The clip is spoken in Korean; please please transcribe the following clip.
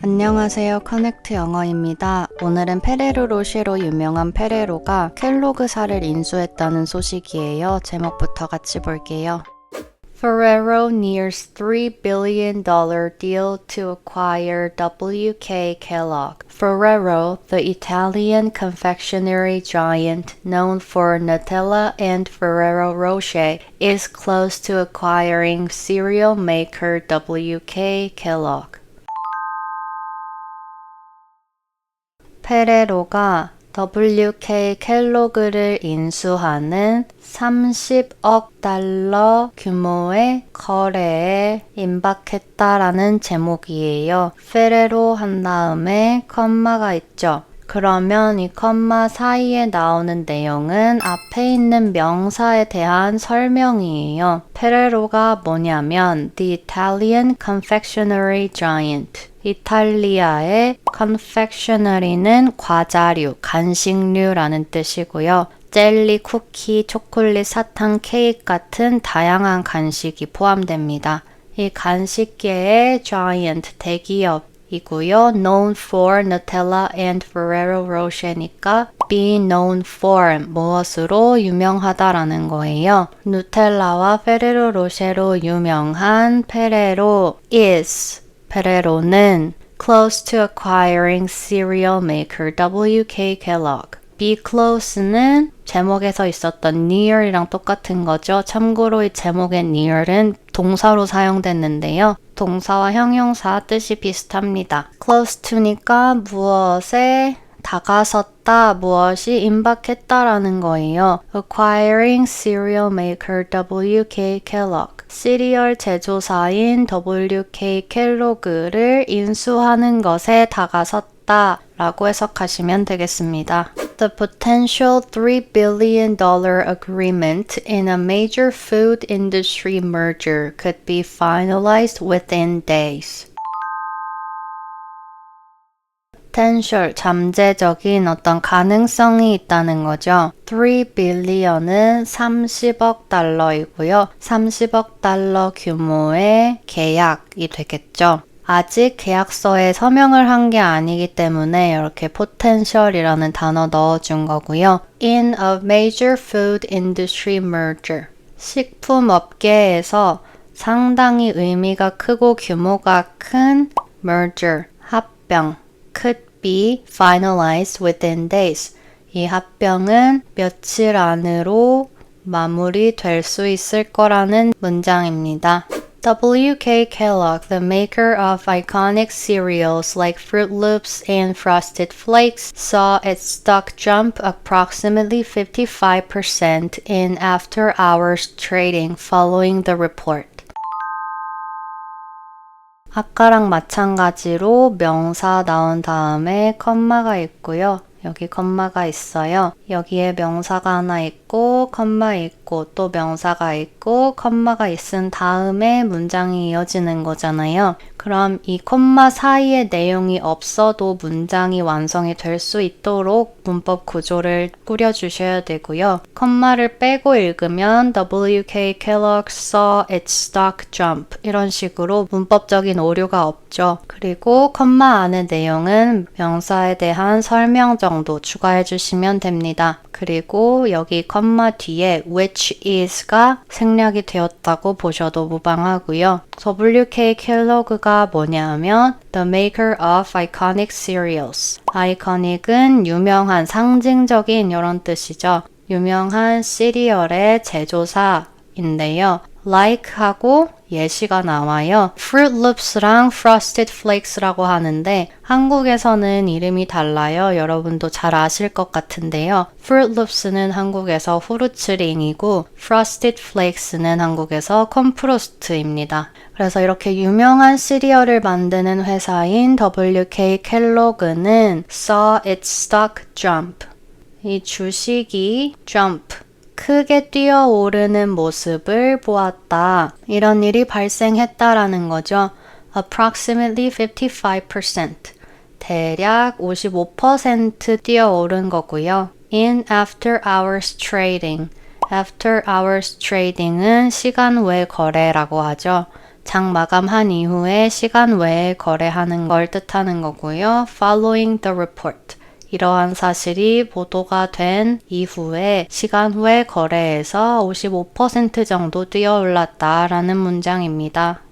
안녕하세요. 커넥트 영어입니다. 오늘은 페레로 로쉐로 유명한 페레로가 켈로그사를 인수했다는 소식이에요. 제목부터 같이 볼게요. Ferrero nears $3 billion deal to acquire WK Kellogg. Ferrero, the Italian confectionery giant known for Nutella and Ferrero Rocher, is close to acquiring cereal maker WK Kellogg. 페레로가 WK 켈로그를 인수하는 30억 달러 규모의 거래에 임박했다라는 제목이에요. 페레로 한 다음에 컴마가 있죠. 그러면 이 컴마 사이에 나오는 내용은 앞에 있는 명사에 대한 설명이에요. 페레로가 뭐냐면 The Italian Confectionery Giant 이탈리아의 confectionery는 과자류, 간식류라는 뜻이고요. 젤리, 쿠키, 초콜릿, 사탕, 케이크 같은 다양한 간식이 포함됩니다. 이 간식계의 giant 대기업이고요. known for Nutella and Ferrero Rocher니까 be known for 무엇으로 유명하다라는 거예요. 누텔라와 페레로 로쉐로 유명한 페레로 is 페레로는 close to acquiring cereal maker WK Kellogg. be close는 제목에서 있었던 near이랑 똑같은 거죠. 참고로 이 제목의 near은 동사로 사용됐는데요. 동사와 형용사 뜻이 비슷합니다. close to니까 무엇에 다가섰다, 무엇이 임박했다라는 거예요. acquiring cereal maker WK Kellogg. 시리얼 제조사인 WK 켈로그를 인수하는 것에 다가섰다 라고 해석하시면 되겠습니다. The potential $3 billion agreement in a major food industry merger could be finalized within days. Potential, 잠재적인 어떤 가능성이 있다는 거죠. 3 billion은 30억 달러이고요. 30억 달러 규모의 계약이 되겠죠. 아직 계약서에 서명을 한 게 아니기 때문에 이렇게 potential이라는 단어 넣어준 거고요. In a major food industry merger. 식품 업계에서 상당히 의미가 크고 규모가 큰 merger, 합병, could be finalized within days. 이 합병은 며칠 안으로 마무리될 수 있을 거라는 문장입니다. WK Kellogg, the maker of iconic cereals like Fruit Loops and Frosted Flakes, saw its stock jump approximately 55% in after hours trading following the report. 아까랑 마찬가지로 명사 나온 다음에 컴마가 있고요. 여기 컴마가 있어요. 여기에 명사가 하나 있고 컴마 있고 또 명사가 있고 컴마가 있은 다음에 문장이 이어지는 거잖아요. 그럼 이 콤마 사이에 내용이 없어도 문장이 완성이 될 수 있도록 문법 구조를 꾸려주셔야 되고요. 콤마를 빼고 읽으면 WK Kellogg saw its stock jump 이런 식으로 문법적인 오류가 없죠. 그리고 콤마 안의 내용은 명사에 대한 설명 정도 추가해 주시면 됩니다. 그리고 여기 컴마 뒤에 which is가 생략이 되었다고 보셔도 무방하고요. WK 켈로그 가 뭐냐면 the maker of iconic cereals. iconic은 유명한 상징적인 이런 뜻이죠. 유명한 시리얼의 제조사인데요. like하고 예시가 나와요. Fruit Loops랑 Frosted Flakes라고 하는데 한국에서는 이름이 달라요. 여러분도 잘 아실 것 같은데요. Fruit Loops는 한국에서 후르츠링이고 Frosted Flakes는 한국에서 컴프로스트입니다. 그래서 이렇게 유명한 시리얼을 만드는 회사인 WK 켈로그는 saw its stock jump. 이 주식이 jump 크게 뛰어오르는 모습을 보았다. 이런 일이 발생했다라는 거죠. approximately 55%. 대략 55% 뛰어오른 거고요. in after hours trading. after hours trading은 시간 외 거래라고 하죠. 장 마감한 이후에 시간 외에 거래하는 걸 뜻하는 거고요. following the report. 이러한 사실이 보도가 된 이후에 시간 후에 거래에서 55% 정도 뛰어올랐다라는 문장입니다.